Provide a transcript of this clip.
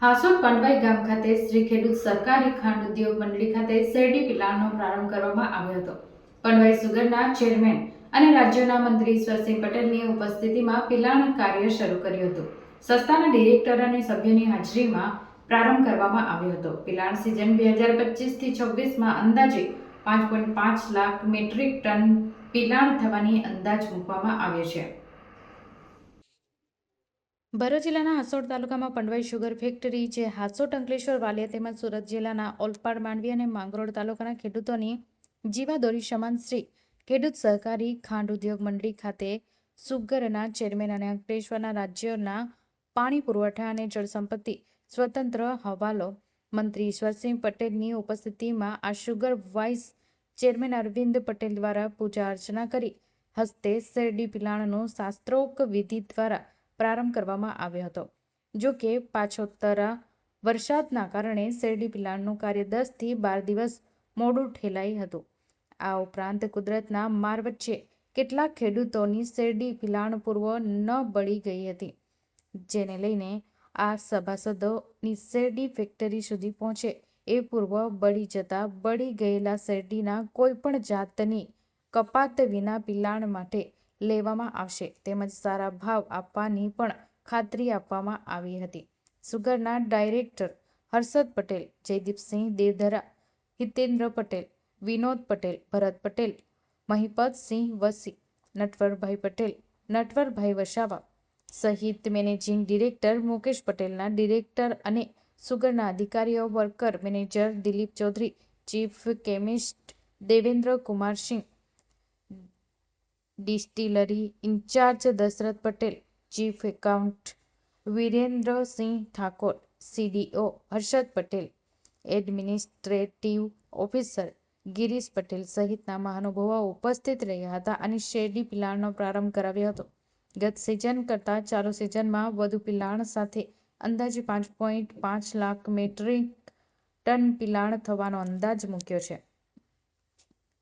હાસોડ પંડવાઈ ગામ ખાતે શ્રી ખેડૂત સરકારી ખાંડ ઉદ્યોગ મંડળી ખાતે શેરડી પિલાણનો પ્રારંભ કરવામાં આવ્યો હતો. પંડવાઈ સુગરના ચેરમેન અને રાજ્યના મંત્રી ઈશ્વરસિંહ પટેલની ઉપસ્થિતિમાં પિલાણ કાર્ય શરૂ કર્યું હતું. સંસ્થાના ડિરેક્ટર અને સભ્યોની હાજરીમાં પ્રારંભ કરવામાં આવ્યો હતો. પિલાણ સિઝન બે હજાર પચીસથી છવ્વીસમાં અંદાજે પાંચ પોઈન્ટ પાંચ લાખ મેટ્રિક ટન પિલાણ થવાની અંદાજ મૂકવામાં આવ્યો છે. ભરૂચ જિલ્લાના હાસોડ તાલુકામાં પંડવાઈ શુગર ફેક્ટરી જે હાસોડ અંકલેશ્વર વાલિયા તેમજ સુરત જિલ્લાના ઓલપાડ માંડવી અને માંગરોળ તાલુકાના ખેડૂતોની જીવાદોરી સમાન શ્રી ખેડૂત સહકારી ખાંડ ઉદ્યોગ મંડળી ખાતે સુગરના ચેરમેન અને અંકલેશ્વરના રાજ્યના પાણી પુરવઠા અને જળસંપત્તિ સ્વતંત્ર હવાલો મંત્રી ઈશ્વરસિંહ પટેલની ઉપસ્થિતિમાં આ sugar vice chairman Arvind Patel દ્વારા પૂજા અર્ચના કરી હસ્તે શેરડી પિલાણનો શાસ્ત્રોક્ત વિધિ દ્વારા પ્રારંભ કરવામાં આવ્યો હતો. જો કે, પાછોતરા વરસાદના કારણે શેરડી પિલાણનું કાર્ય દસથી બાર દિવસ મોડું ઠેલાઈ હતું. આ ઉપરાંત કુદરતના માર વચ્ચે કેટલાક ખેડૂતોની શેરડી પિલાણ પૂર્વ ન બળી ગઈ હતી, જેને લઈને આ સભાસદોની શેરડી ફેક્ટરી સુધી પહોંચે એ પૂર્વ બળી જતા બળી ગયેલા શેરડીના કોઈપણ જાતની કપાત વિના પિલાણ માટે લેવામાં આવશે. તેમજ સારા ભાવ આપવાની પણ ખાતરી આપવામાં આવી હતી. સુગરના ડાયરેક્ટર હર્ષદ પટેલ, જયદીપસિંહ દેવધરા, હિતેન્દ્ર પટેલ, વિનોદ પટેલ, ભરત પટેલ, મહિપતસિંહ વસી, નટવરભાઈ પટેલ, નટવરભાઈ વસાવા, સહિત મેનેજિંગ ડિરેક્ટર મુકેશ પટેલના ડિરેક્ટર અને સુગરના અધિકારીઓ, worker manager Dilip Chaudhary, chief chemist Devendra Kumar Singh distillery incharge Dashrath Patel, chief account Virendrasinh Thakor, CDO Harshad Patel, administrative officer Girish Patel સહિતના મહાનુભાવો ઉપસ્થિત રહ્યા હતા અને શેરડી પિલાણનો પ્રારંભ કરાવ્યો હતો. ગત સિઝન કરતાં ચાલુ સિઝનમાં વધુ પિલાણ સાથે અંદાજે પાંચ પોઈન્ટ પાંચ લાખ મેટ્રિક ટન પિલાણ થવાનો અંદાજ મૂક્યો છે.